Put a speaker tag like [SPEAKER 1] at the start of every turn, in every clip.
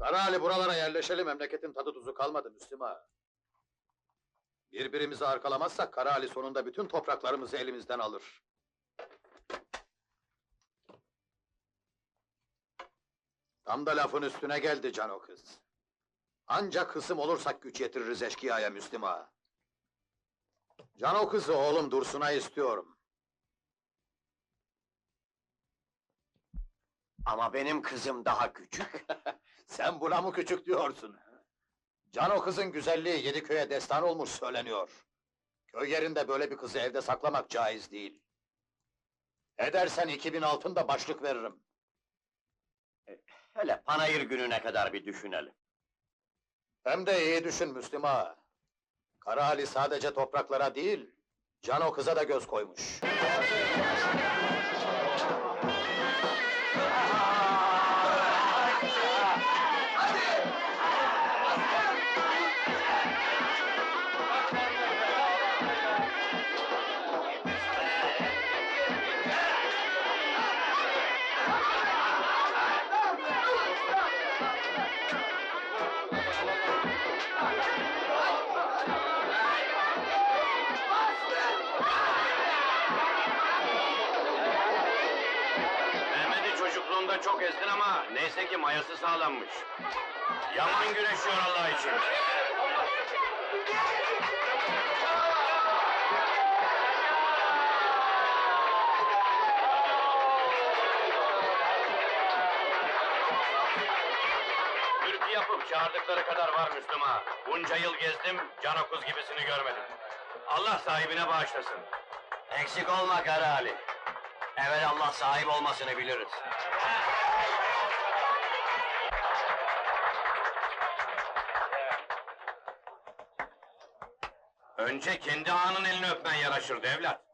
[SPEAKER 1] Karaali buralara yerleşelim, memleketin tadı tuzu kalmadı Müslüm ağa. Birbirimizi arkalamazsak Karaali sonunda bütün topraklarımızı elimizden alır. Tam da lafın üstüne geldi can o kız. Ancak kısım olursak güç yetiririz eşkıyaya Müslüm ağa. Can o kızı oğlum Dursun'a istiyorum.
[SPEAKER 2] Ama benim kızım daha küçük.
[SPEAKER 1] Sen buna mı küçük diyorsun? Can o kızın güzelliği yedi köye destan olmuş söyleniyor. Köy yerinde böyle bir kızı evde saklamak caiz değil. Edersen 2000 altın da başlık veririm.
[SPEAKER 2] Hele panayır gününe kadar bir düşünelim.
[SPEAKER 1] Hem de iyi düşün Müslüm ağa. Kara Ali sadece topraklara değil, Can o kıza da göz koymuş.
[SPEAKER 3] Çocukluğunda çok ezdin ama neyse ki mayası sağlammış. Yaman güreşiyor Allah için. Türkü yapıp çağırdıkları kadar var Müslüm ağa. Bunca yıl gezdim, can okuz gibisini görmedim. Allah sahibine bağışlasın.
[SPEAKER 2] Eksik olma Kara Ali. Evet Allah sahip olmasını biliriz.
[SPEAKER 3] Önce kendi ağanın elini öpmen yaraşırdı evlat.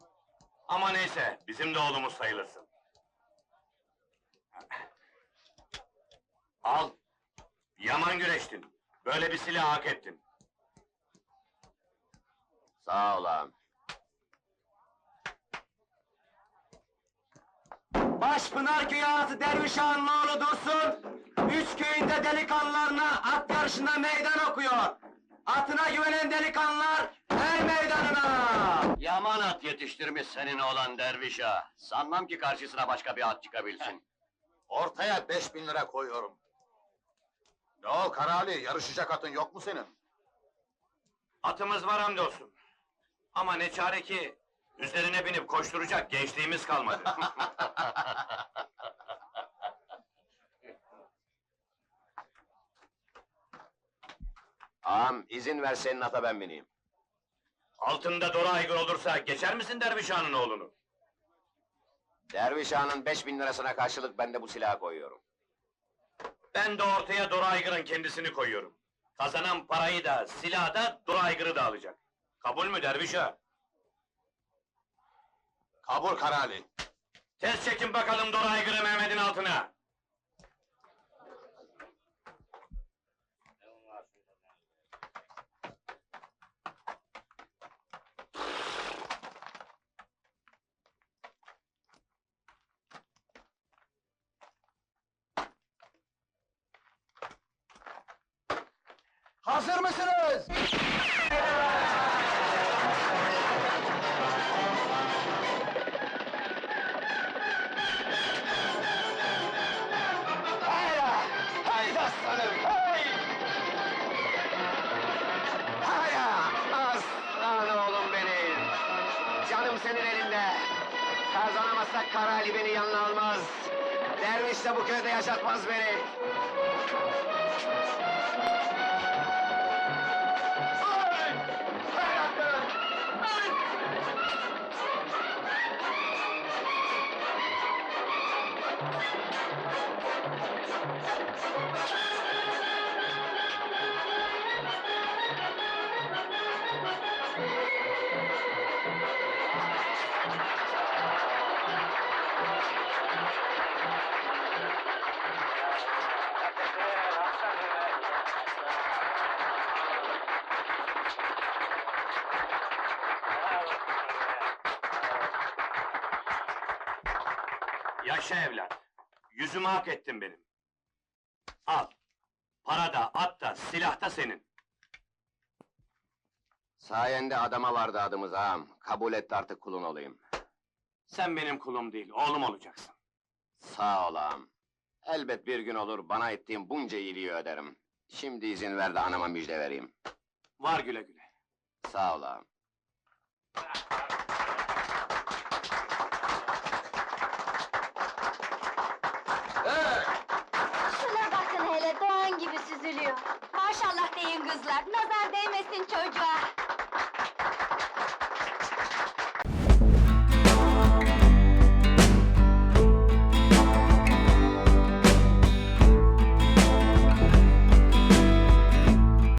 [SPEAKER 3] Ama neyse, bizim de oğlumuz sayılırsın. Al. Yaman güreştin. Böyle bir silah hak ettin.
[SPEAKER 2] Sağ ol ağam. Başpınar köyü ağası Derviş Ağa'nın oğlu Dursun, üç köyünde delikanlılarına at yarışında meydan okuyor. Atına güvenen delikanlılar, her meydanına! Yaman at yetiştirmiş senin oğlan Derviş Ağa. Sanmam ki karşısına başka bir at çıkabilsin.
[SPEAKER 1] Ortaya 5000 lira koyuyorum. Ne o Kara Ali, yarışacak atın yok mu senin?
[SPEAKER 3] Atımız var hamdolsun. Ama ne çare ki, üzerine binip koşturacak gençliğimiz kalmadı.
[SPEAKER 2] Ağam izin ver senin ata ben bineyim.
[SPEAKER 3] Altında Dora aygır olursa geçer misin Derviş Ağa'nın oğlunu?
[SPEAKER 2] Derviş Ağa'nın beş bin lirasına karşılık ben de bu silahı koyuyorum.
[SPEAKER 3] Ben de ortaya Dora Aygır'ın kendisini koyuyorum. Kazanan parayı da, silahı da, Dora Aygır'ı da alacak. Kabul mü Derviş Ağa?
[SPEAKER 1] Kabul Kara Ali.
[SPEAKER 3] Tez çekin bakalım Dora Aygır'ı
[SPEAKER 1] Hazır mısınız?
[SPEAKER 2] Hayda! Hayda aslanım! Hay! Hayda! Aslan oğlum benim! Canım senin elinde! Kazanamazsak Kara Ali beni yanına almaz! Derviş de bu köyde yaşatmaz beni!
[SPEAKER 3] Yaşa evlat. Yüzümü hak ettin benim. Al. Para da, at da, silah da senin.
[SPEAKER 4] Sayende adama vardı adımız ağam. Kabul etti artık kulun olayım.
[SPEAKER 3] Sen benim kulum değil, oğlum olacaksın.
[SPEAKER 4] Sağ ol ağam. Elbet bir gün olur bana ettiğin bunca iyiliği öderim. Şimdi izin ver de anama müjde vereyim.
[SPEAKER 3] Var güle güle.
[SPEAKER 4] Sağ ol ağam.